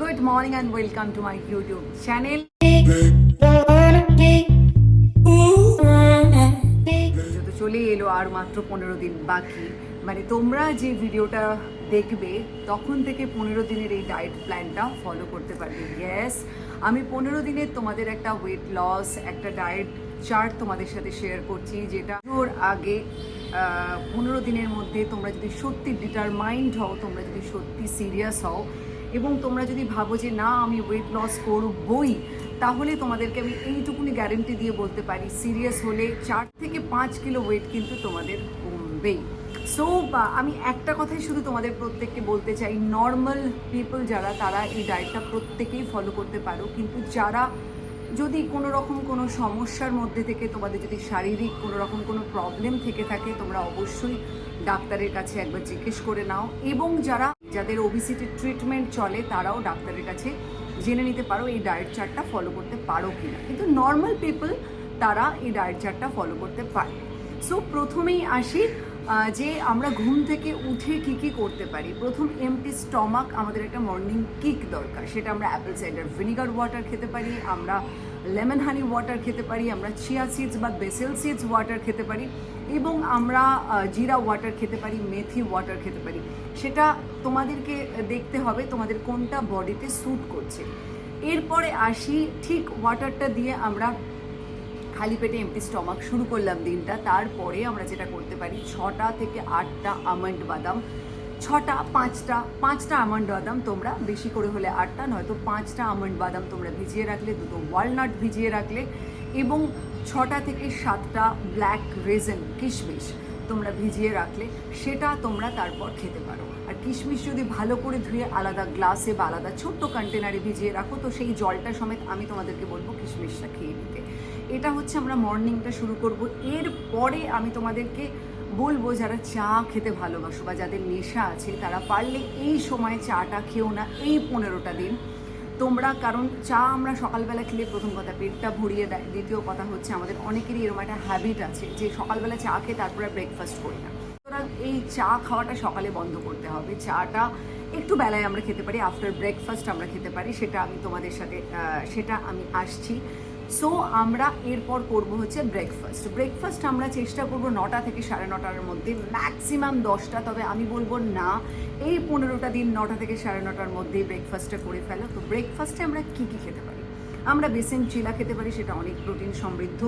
Good morning and welcome to my YouTube channel তো চলে এলো আর মাত্র পনেরো দিন বাকি। মানে তোমরা যে ভিডিওটা দেখবে তখন থেকে পনেরো দিনের এই ডায়েট প্ল্যানটা ফলো করতে পারবে। ইয়েস আমি পনেরো দিনের তোমাদের একটা ওয়েট লস একটা ডায়েট চার্ট তোমাদের সাথে শেয়ার করছি যেটা ওর আগে পনেরো দিনের মধ্যে তোমরা যদি সত্যি ডিটারমাইন্ড হও তোমরা যদি সত্যি সিরিয়াস হও এবং তোমরা যদি ভাবো যে, না, আমি ওয়েট লস করবই, তাহলে তোমাদেরকে আমি এইটুকুনি গ্যারেন্টি দিয়ে বলতে পারি সিরিয়াস হলে চার থেকে পাঁচ কিলো ওয়েট কিন্তু তোমাদের কমবেই। সো আমি একটা কথাই শুধু তোমাদের প্রত্যেককে বলতে চাই নর্মাল পিপল যারা, তারা এই ডায়েটটা প্রত্যেকেই ফলো করতে পারো। কিন্তু যারা যদি কোনো রকম কোনো সমস্যার মধ্যে থেকে তোমাদের যদি শারীরিক কোনো রকম কোনো প্রবলেম থেকে থাকে, তোমরা অবশ্যই ডাক্তারের কাছে একবার জিজ্ঞেস করে নাও। এবং যারা যাদের ওবিসিটির ট্রিটমেন্ট চলে, তারাও ডাক্তারের কাছে জেনে নিতে পারো এই ডায়েট চার্টটা ফলো করতে পারো কিনা। কিন্তু নর্মাল পিপল তারা এই ডায়েট চার্টটা ফলো করতে পারে। সো প্রথমেই আসি যে আমরা ঘুম থেকে উঠে কি কি করতে পারি। প্রথম এমটি স্টমাক আমাদের একটা মর্নিং কিক দরকার। সেটা আমরা অ্যাপেল সাইডার ভিনিগার ওয়াটার খেতে পারি, আমরা লেমন হানি ওয়াটার খেতে পারি, আমরা চিয়া সিডস বা বেসেল সিডস ওয়াটার খেতে পারি, এবং আমরা জিরা ওয়াটার খেতে পারি, মেথি ওয়াটার খেতে পারি। সেটা তোমাদেরকে দেখতে হবে তোমাদের কোনটা বডিতে স্যুট করছে। এরপরে আসি, ঠিক ওয়াটারটা দিয়ে আমরা খালি পেটে এমটি স্টমাক শুরু করলাম দিনটা। তারপরে আমরা যেটা করতে পারি, ছটা থেকে আটটা আমন্ড বাদাম, ছটা, পাঁচটা পাঁচটা আমন্ড বাদাম তোমরা বেশি করে হলে আটটা, নয়তো পাঁচটা আমন্ড বাদাম তোমরা ভিজিয়ে রাখলে, দুটো ওয়ালনাট ভিজিয়ে রাখলে এবং ছটা থেকে সাতটা ব্ল্যাক রেজেন কিশমিশ তোমরা ভিজিয়ে রাখলে, সেটা তোমরা তারপর খেতে পারো। কিশমিশ যদি ভালো করে ধুয়ে আলাদা গ্লাসে বা আলাদা ছোট্ট কন্টেনারে ভিজিয়ে রাখো, তো সেই জলটা সমেত আমি তোমাদেরকে বলব কিশমিশটা খেয়ে নিতে। এটা হচ্ছে আমরা মর্নিংটা শুরু করব। এরপরে আমি তোমাদেরকে বলব যারা চা খেতে ভালোবাসো বা যাদের নেশা আছে, তারা পারলে এই সময় চাটা খেও না এই পনেরোটা দিন। তোমরা, কারণ চা আমরা সকালবেলা খেলে প্রথম কথা পেটটা ভরিয়ে দেয়, দ্বিতীয় কথা হচ্ছে আমাদের অনেকেরই এরকম একটা হ্যাবিট আছে যে সকালবেলা চা খেয়ে তারপরে ব্রেকফাস্ট করি না। সুতরাং এই চা খাওয়াটা সকালে বন্ধ করতে হবে। চাটা একটু বেলায় আমরা খেতে পারি আফটার ব্রেকফাস্ট আমরা খেতে পারি, সেটা আমি তোমাদের সাথে সেটা আমি আসছি। সো আমরা এরপর করব হচ্ছে ব্রেকফাস্ট ব্রেকফাস্ট আমরা চেষ্টা করব নটা থেকে সাড়ে নটার মধ্যে ম্যাক্সিমাম দশটা, তবে আমি বলব না, এই পনেরোটা দিন নটা থেকে সাড়ে নটার মধ্যে ব্রেকফাস্টটা করে ফেলো। তো ব্রেকফাস্টে আমরা কী কী খেতে পারি? আমরা বেসন চিলা খেতে পারি, সেটা অনেক প্রোটিন সমৃদ্ধ।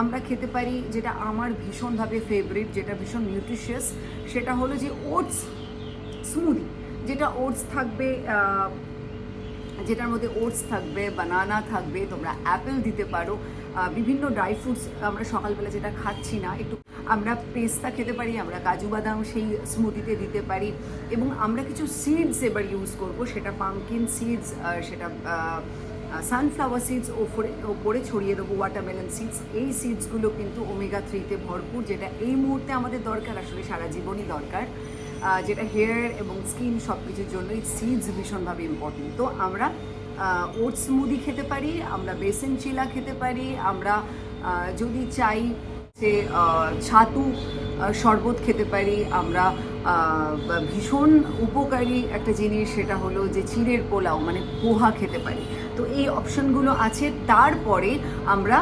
আমরা খেতে পারি যেটা আমার ভীষণভাবে ফেভারিট যেটা ভীষণ নিউট্রিশিয়াস সেটা হলো যে ওটস স্মুদি যেটা ওটস থাকবে যেটার মধ্যে ওটস থাকবে বানানা থাকবে, তোমরা অ্যাপেল দিতে পারো বিভিন্ন ড্রাই ফ্রুটস আমরা সকালবেলা যেটা খাচ্ছি না, একটু আমরা পেস্তা খেতে পারি, আমরা কাজু বাদাম সেই স্মুদিতে দিতে পারি এবং আমরা কিছু সিডস এবার ইউজ করব, সেটা পামকিন সিডস সেটা সানফ্লাওয়ার সিডস ওপরে ওপরে ছড়িয়ে দেবো ওয়াটারমেলন সিডস এই সিডসগুলো কিন্তু ওমেগা থ্রিতে ভরপুর, যেটা এই মুহূর্তে আমাদের দরকার, আসলে সারা জীবনই দরকার। যেটা হেয়ার এবং স্কিন সব কিছুর জন্য এই সিডস ভীষণভাবে ইম্পর্টেন্ট তো আমরা ওটস স্মুদি খেতে পারি, আমরা বেসন চিলা খেতে পারি, আমরা যদি চাই যে ছাতু শরবত খেতে পারি, আমরা ভীষণ উপকারী একটা জিনিস, সেটা হলো যে চিড়ের পোলাও মানে পোহা খেতে পারি। তো এই অপশনগুলো আছে। তারপরে আমরা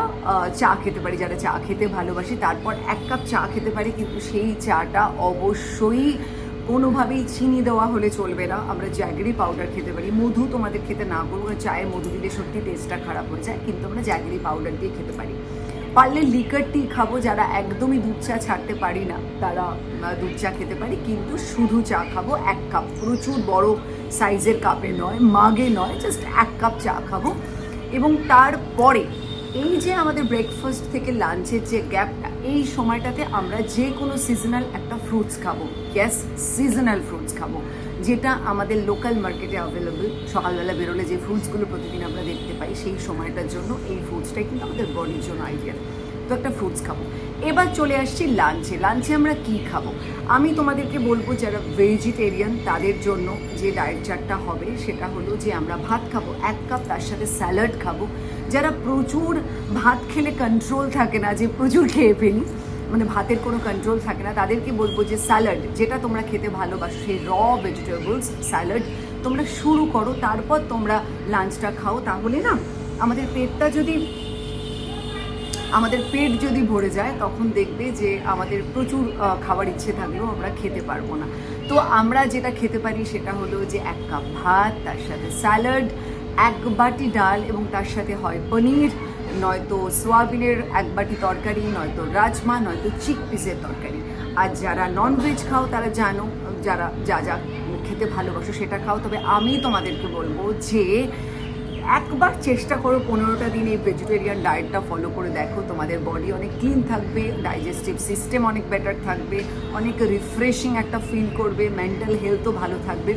চা খেতে পারি। যারা চা খেতে ভালোবাসি, তারপর এক কাপ চা খেতে পারি। কিন্তু সেই চাটা অবশ্যই কোনোভাবেই চিনি দেওয়া হলে চলবে না। আমরা জ্যাগরি পাউডার খেতে পারি। মধু তোমাদের খেতে না করব চায়ে মধু দিলে সত্যি টেস্টটা খারাপ হয়ে যায়। কিন্তু আমরা জ্যাগরি পাউডার দিয়ে খেতে পারি। পারলে লিকার টি খাব যারা একদমই দুধ চা ছাড়তে পারি না। তারা দুধ চা খেতে পারি, কিন্তু শুধু চা খাব, এক কাপ প্রচুর বড় সাইজের কাপে নয় মাগে নয় জাস্ট এক কাপ চা খাব। এবং তারপরে এই যে আমাদের ব্রেকফাস্ট থেকে লাঞ্চের যে গ্যাপটা এই সময়টাতে আমরা যে কোনো সিজনাল একটা ফ্রুটস খাব। গ্যাস সিজনাল ফ্রুটস খাব। যেটা আমাদের লোকাল মার্কেটে অ্যাভেলেবল সকালবেলা বেরোলে যে ফ্রুটসগুলো প্রতিদিন আমরা দেখতে পাই, সেই সময়টার জন্য এই ফ্রুটসটাই কিন্তু আমাদের বডির জন্য আইডিয়াল তো একটা ফ্রুটস খাব। এবার চলে আসছি লাঞ্চে লাঞ্চে আমরা কি খাব? আমি তোমাদেরকে বলব, যারা ভেজিটেরিয়ান তাদের জন্য যে ডায়েট চার্টটা হবে, সেটা হলো যে আমরা ভাত খাব, এক কাপ তার সাথে স্যালাড খাব। যারা প্রচুর ভাত খেলে কন্ট্রোল থাকে না, যে প্রচুর খেয়ে ফেলি মানে ভাতের কোনো কন্ট্রোল থাকে না, তাদেরকে বলব যে স্যালাড যেটা তোমরা খেতে ভালোবাসো, সেই র ভেজিটেবলস স্যালাড তোমরা শুরু করো, তারপর তোমরা লাঞ্চটা খাও। তাহলে না, আমাদের পেটটা যদি, আমাদের পেট যদি ভরে যায়, তখন দেখবে যে আমাদের প্রচুর খাবার ইচ্ছে থাকলেও আমরা খেতে পারব না। তো আমরা যেটা খেতে পারি সেটা হলো যে এক কাপ ভাত, তার সাথে স্যালাড এক বাটি ডাল এবং তার সাথে হয় পনির। নয়তো সোয়াবিনের এক বাটি তরকারি, নয়তো রাজমা, নয়তো চিক পিসের তরকারি। আর যারা নন ভেজ খাও, তারা জানো, যারা যা যা খেতে ভালোবাসো সেটা খাও। তবে আমি তোমাদেরকে বলব যে, একবার চেষ্টা করো পনেরোটা দিন এই ভেজিটেরিয়ান ডায়েটটা ফলো করে দেখো। তোমাদের বডি অনেক ক্লিন থাকবে ডাইজেস্টিভ সিস্টেম অনেক বেটার থাকবে, অনেক রিফ্রেশিং একটা ফিল করবে মেন্টাল হেলথও ভালো থাকবে।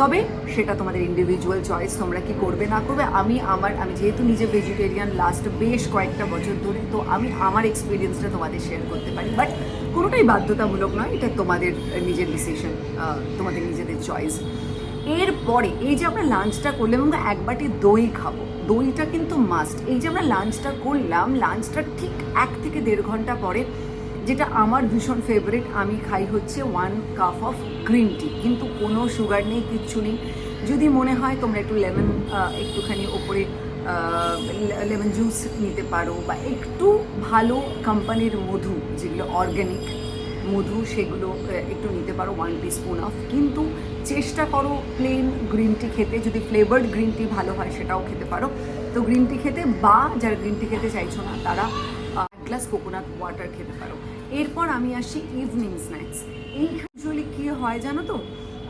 তবে সেটা তোমাদের ইন্ডিভিজুয়াল চয়েস তোমরা কি করবে না করবে? আমি আমার, আমি যেহেতু নিজে ভেজিটেরিয়ান লাস্ট বেশ কয়েকটা বছর ধরে, তো আমি আমার এক্সপিরিয়েন্সটা তোমাদের শেয়ার করতে পারি। বাট কোনোটাই বাধ্যতামূলক নয়, এটা তোমাদের নিজের ডিসিশন তোমাদের নিজেদের চয়েস এরপরে, এই যে আমরা লাঞ্চটা করলাম এবং এক বাটি দই খাব। দইটা কিন্তু মাস্ট এই যে আমরা লাঞ্চটা করলাম লাঞ্চটা ঠিক এক থেকে দেড় ঘণ্টা পরে যেটা আমার ভীষণ ফেভারিট আমি খাই হচ্ছে one cup of green tea কিন্তু কোনো সুগার নেই, কিচ্ছু নেই। যদি মনে হয় তোমরা একটু লেমন একটুখানি ওপরে লেমন জুস নিতে পারো বা একটু ভালো কোম্পানির মধু, যেগুলো অর্গ্যানিক মধু, সেগুলো একটু নিতে পারো ওয়ান স্পুন অফ কিন্তু চেষ্টা করো প্লেন গ্রিন টি খেতে। যদি ফ্লেভার্ড গ্রিন টি ভালো হয়, সেটাও খেতে পারো। তো গ্রিন টি খেতে বা যারা গ্রিন টি খেতে চাইছো না, তারা এক গ্লাস কোকোনাট ওয়াটার খেতে পারো। এরপর আমি আসি ইভিনিং স্ন্যাক্স এই ইউজুয়ালি কী হয় জানো তো?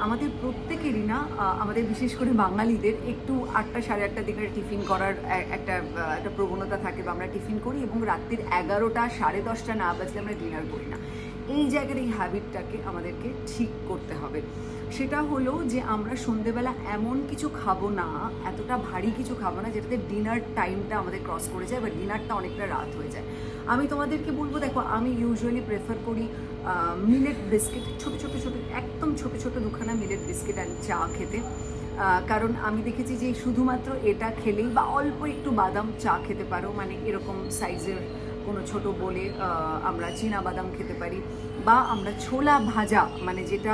আমাদের প্রত্যেকেরই না আমাদের বিশেষ করে বাঙালিদের একটু আটটা সাড়ে আটটা দিকে টিফিন করার একটা একটা প্রবণতা থাকে বা আমরা টিফিন করি এবং রাত্রির এগারোটা সাড়ে দশটা না বাজলে আমরা ডিনার করি না। এই জায়গার এই হ্যাবিটটাকে আমাদেরকে ঠিক করতে হবে। সেটা হলো যে আমরা সন্ধেবেলা এমন কিছু খাব না, এতটা ভারী কিছু খাব না যেটাতে ডিনার টাইমটা আমাদের ক্রস করে যায় বা ডিনারটা অনেকটা রাত হয়ে যায়। আমি তোমাদেরকে বলব, দেখো, আমি ইউজুয়ালি প্রেফার করি মিলেট বিস্কিট ছোট ছোট ছোট, একদম ছোট ছোট দুখানা মিলেট বিস্কিট আর চা খেতে। কারণ আমি দেখেছি যে শুধুমাত্র এটা খেলেই বা অল্প একটু বাদাম চা খেতে পারো মানে এরকম সাইজের কোনো ছোট বলে আমরা চীনা বাদাম খেতে পারি বা আমরা ছোলা ভাজা মানে যেটা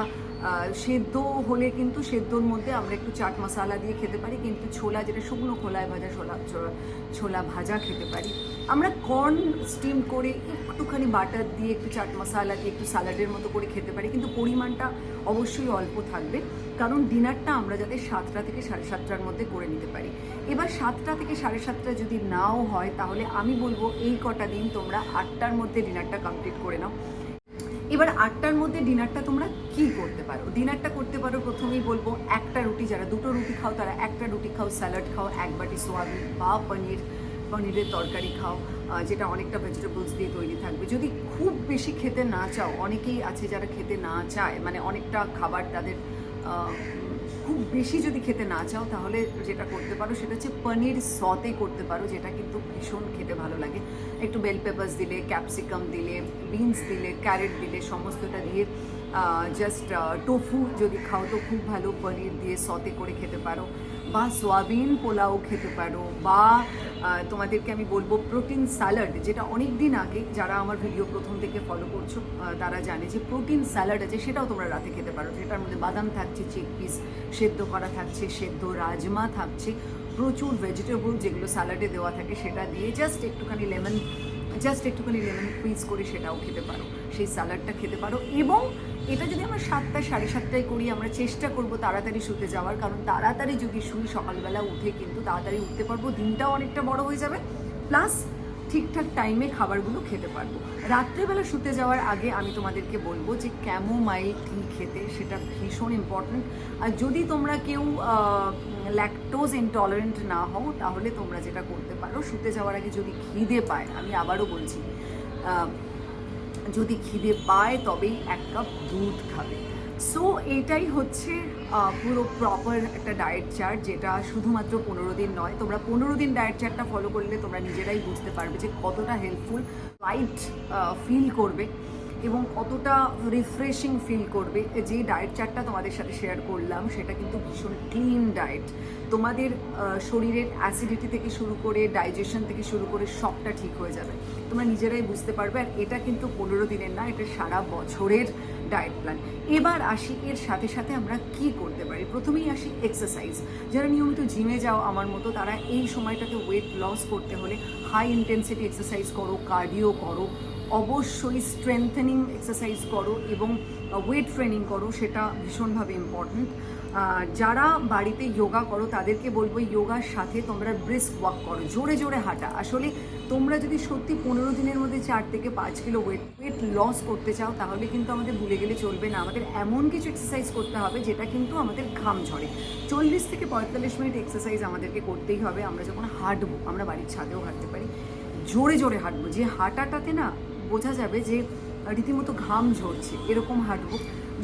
সেদ্ধ হলে কিন্তু সেদ্ধর মধ্যে আমরা একটু চাট মশলা দিয়ে খেতে পারি, কিন্তু ছোলা যেটা শুকনো খোলায় ভাজা ছোলা ছোলা ভাজা খেতে পারি। আমরা কর্ন স্টিম করে একটুখানি বাটার দিয়ে একটু চাট মশালা দিয়ে একটু স্যালাডের মতো করে খেতে পারি, কিন্তু পরিমাণটা অবশ্যই অল্প থাকবে, কারণ ডিনারটা আমরা যাতে সাতটা থেকে সাড়ে সাতটার মধ্যে করে নিতে পারি। এবার সাতটা থেকে সাড়ে সাতটা যদি নাও হয়, তাহলে আমি বলব এই কটা দিন তোমরা আটটার মধ্যে ডিনারটা কমপ্লিট করে নাও। এবার আটটার মধ্যে ডিনারটা তোমরা কি করতে পারো? ডিনারটা করতে পারো, প্রথমেই বলব একটা রুটি, যারা দুটো রুটি খাও তারা একটা রুটি খাও, স্যালাড খাও, এক বাটি সোয়াবিন বা পনির, পনিরের তরকারি খাও যেটা অনেকটা ভেজিটেবলস দিয়ে তৈরি থাকবে। যদি খুব বেশি খেতে না চাও, অনেকেই আছে যারা খেতে না চায় মানে অনেকটা খাবার তাদের খুব বেশি যদি খেতে না চাও, তাহলে যেটা করতে পারো সেটা হচ্ছে পনির সতে করতে পারো, যেটা কিন্তু ভীষণ খেতে ভালো লাগে। একটু বেল পেপার্স দিলে ক্যাপসিকাম দিলে বিনস দিলে ক্যারেট দিলে, সমস্তটা দিয়ে জাস্ট টোফু যদি খাও তো খুব ভালো, পনির দিয়ে সতে করে খেতে পারো, বা সোয়াবিন পোলাও খেতে পারো, বা তোমাদেরকে আমি বলব প্রোটিন স্যালাড, যেটা অনেক দিন আগে যারা আমার ভিডিও প্রথম থেকে ফলো করছ তারা জানে যে প্রোটিন স্যালাড আছে, সেটাও তোমরা রাতে খেতে পারো। যেটার মধ্যে বাদাম থাকছে চিক পিস সেদ্ধ করা থাকছে, সেদ্ধ রাজমা থাকছে, প্রচুর ভেজিটেবল যেগুলো স্যালাডে দেওয়া থাকে, সেটা দিয়ে জাস্ট একটুখানি লেমন জাস্ট একটুখানি লেমন কুইজ করে সেটাও খেতে পারো। সেই স্যালাডটা খেতে পারো এবং এটা যদি আমরা সাতটা, সাড়ে সাতটায় করি, আমরা চেষ্টা করব তাড়াতাড়ি শুতে যাওয়ার, কারণ তাড়াতাড়ি যদি শুই, সকালবেলা উঠে কিন্তু তাড়াতাড়ি উঠতে পারব, দিনটাও অনেকটা বড় হয়ে যাবে। প্লাস ঠিকঠাক টাইমে খাবারগুলো খেতে পারব। রাত্রেবেলা শুতে যাওয়ার আগে আমি তোমাদেরকে বলব যে ক্যামোমাইল টি খেতে সেটা ভীষণ ইম্পর্ট্যান্ট আর যদি তোমরা কেউ ল্যাকটোজ ইনটলারেন্ট না হও, তাহলে তোমরা যেটা করতে পারো, শুতে যাওয়ার আগে যদি খিদে পায়, আমি আবারও বলছি যদি খিদে পায় তবেই এক কাপ দুধ খাবে। সো এটাই হচ্ছে পুরো প্রপার একটা ডায়েট চার্ট যেটা শুধুমাত্র পনেরো দিন নয়। তোমরা পনেরো দিন ডায়েট চার্টটা ফলো করলে তোমরা নিজেরাই বুঝতে পারবে যে কতটা হেল্পফুল লাইট ফিল করবে। এবং কতটা রিফ্রেশিং ফিল করবে যে ডায়েট চার্টটা তোমাদের সাথে শেয়ার করলাম, সেটা কিন্তু ভীষণ ক্লিন ডায়েট তোমাদের শরীরের অ্যাসিডিটি থেকে শুরু করে ডাইজেশন থেকে শুরু করে সবটা ঠিক হয়ে যাবে। তোমরা নিজেরাই বুঝতে পারবে, আর এটা কিন্তু পনেরো দিনের না, এটা সারা বছরের ডায়েট প্ল্যান এবার আসি, এর সাথে সাথে আমরা কি করতে পারি? প্রথমেই আসি এক্সারসাইজ যারা নিয়মিত জিমে যাও, আমার মতো, তারা এই সময়টাকে ওয়েট লস করতে হলে হাই ইন্টেন্সিটি এক্সারসাইজ করো কার্ডিও করো অবশ্যই স্ট্রেংথেনিং এক্সারসাইজ করো এবং ওয়েট ট্রেনিং করো, সেটা ভীষণভাবে ইম্পর্ট্যান্ট যারা বাড়িতে যোগা করো, তাদেরকে বলব যোগার সাথে তোমরা ব্রিস্ক ওয়াক করো, জোরে জোরে হাঁটা। আসলে তোমরা যদি সত্যি পনেরো দিনের মধ্যে চার থেকে পাঁচ কিলো ওয়েট ওয়েট লস করতে চাও, তাহলে কিন্তু আমাদের ভুলে গেলে চলবে না। আমাদের এমন কিছু এক্সারসাইজ করতে হবে, যেটা কিন্তু আমাদের ঘাম ঝরে। চল্লিশ থেকে পঁয়তাল্লিশ মিনিট এক্সারসাইজ আমাদেরকে করতেই হবে। আমরা যখন হাঁটবো, আমরা বাড়ির ছাদেও হাঁটতে পারি। জোরে জোরে হাঁটবো। যে হাঁটাটাতে না বোঝা যাবে যে রীতিমতো ঘাম ঝরছে, এরকম হাঁটবো।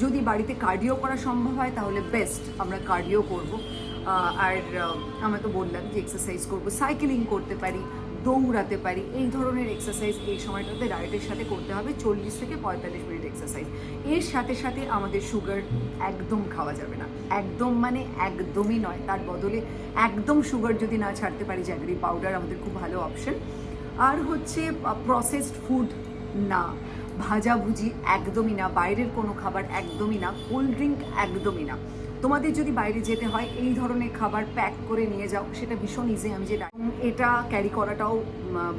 যদি বাড়িতে কার্ডিও করা সম্ভব হয়, তাহলে বেস্ট আমরা কার্ডিও করব। আর আমরা তো বললাম যে এক্সারসাইজ করব সাইকেলিং করতে পারি, দৌড়াতে পারি, এই ধরনের এক্সারসাইজ এই সময়টাতে ডায়েটের সাথে করতে হবে, চল্লিশ থেকে পঁয়তাল্লিশ মিনিট এক্সারসাইজ এর সাথে সাথে আমাদের সুগার একদম খাওয়া যাবে না। একদম মানে একদমই নয়, তার বদলে একদম সুগার যদি না ছাড়তে পারি জ্যাগরি পাউডার আমাদের খুব ভালো অপশন আর হচ্ছে প্রসেসড ফুড না। ভাজাভুজি একদমই না, বাইরের কোনো খাবার একদমই না কোল্ড ড্রিঙ্ক একদমই না। তোমাদের যদি বাইরে যেতে হয়, এই ধরনের খাবার প্যাক করে নিয়ে যাও, সেটা ভীষণ ইজি আমি যেটা এটা ক্যারি করাটাও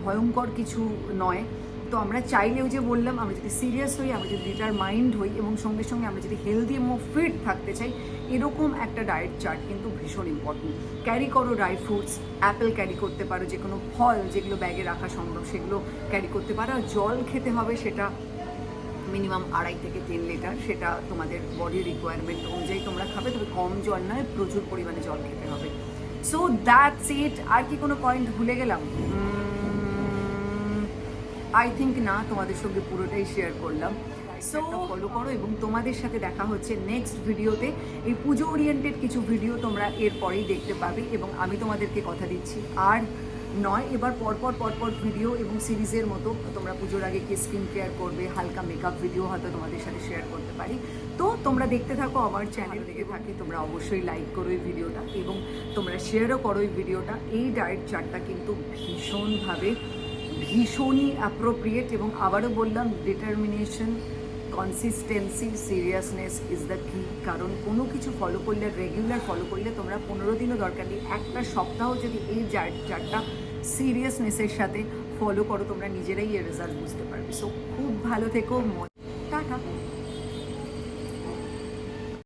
ভয়ঙ্কর কিছু নয়। তো আমরা চাইলেও যে বললাম, আমরা যদি সিরিয়াস হই, আমরা যদি ডিটার মাইন্ড হই এবং সঙ্গে সঙ্গে আমরা যদি হেলদি এবং ফিট থাকতে চাই, এরকম একটা ডায়েট চার্ট কিন্তু ভীষণ ইম্পর্টেন্ট ক্যারি করো ড্রাই ফ্রুটস অ্যাপেল ক্যারি করতে পারো, যে কোনো ফল যেগুলো ব্যাগে রাখা সম্ভব, সেগুলো ক্যারি করতে পারো। আর জল খেতে হবে সেটা মিনিমাম আড়াই থেকে তিন লিটার সেটা তোমাদের বডি রিকোয়ারমেন্ট অনুযায়ী তোমরা খাবে, তবে কম জল নয়, প্রচুর পরিমাণে জল খেতে হবে। সো দ্যাটস ইট আর কি কোনো পয়েন্ট ভুলে গেলাম? আই থিঙ্ক না, তোমাদের সঙ্গে পুরোটাই শেয়ার করলাম। সো ফলো করো এবং তোমাদের সাথে দেখা হচ্ছে নেক্সট ভিডিওতে এই পুজো ওরিয়েন্টেড কিছু ভিডিও তোমরা এরপরেই দেখতে পাবে এবং আমি তোমাদেরকে কথা দিচ্ছি। আর নয়, এবার পরপর পরপর ভিডিও এবং সিরিজের মতো তোমরা পুজোর আগে কি স্কিন কেয়ার করবে, হালকা মেকআপ ভিডিও হয়তো তোমাদের সাথে শেয়ার করতে পারি। তো, তোমরা দেখতে থাকো আমার চ্যানেল থেকে থাকি, তোমরা অবশ্যই লাইক করো এই ভিডিওটা এবং তোমরা শেয়ারও করো এই ভিডিওটা এই ডায়েট চার্টটা কিন্তু ভীষণভাবে ভীষণই অ্যাপ্রোপ্রিয়েট এবং আবারও বললাম determination consistency seriousness is the key কারণ কোনো কিছু ফলো করলে রেগুলার ফলো করলে তোমরা পনেরো দিনও দরকার নেই। একটা সপ্তাহ যদি এই চারটা সিরিয়াসনেসের সাথে ফলো করো, তোমরা নিজেরাই এর রেজাল্ট বুঝতে পারবে। সো খুব ভালো থেকো টাটা।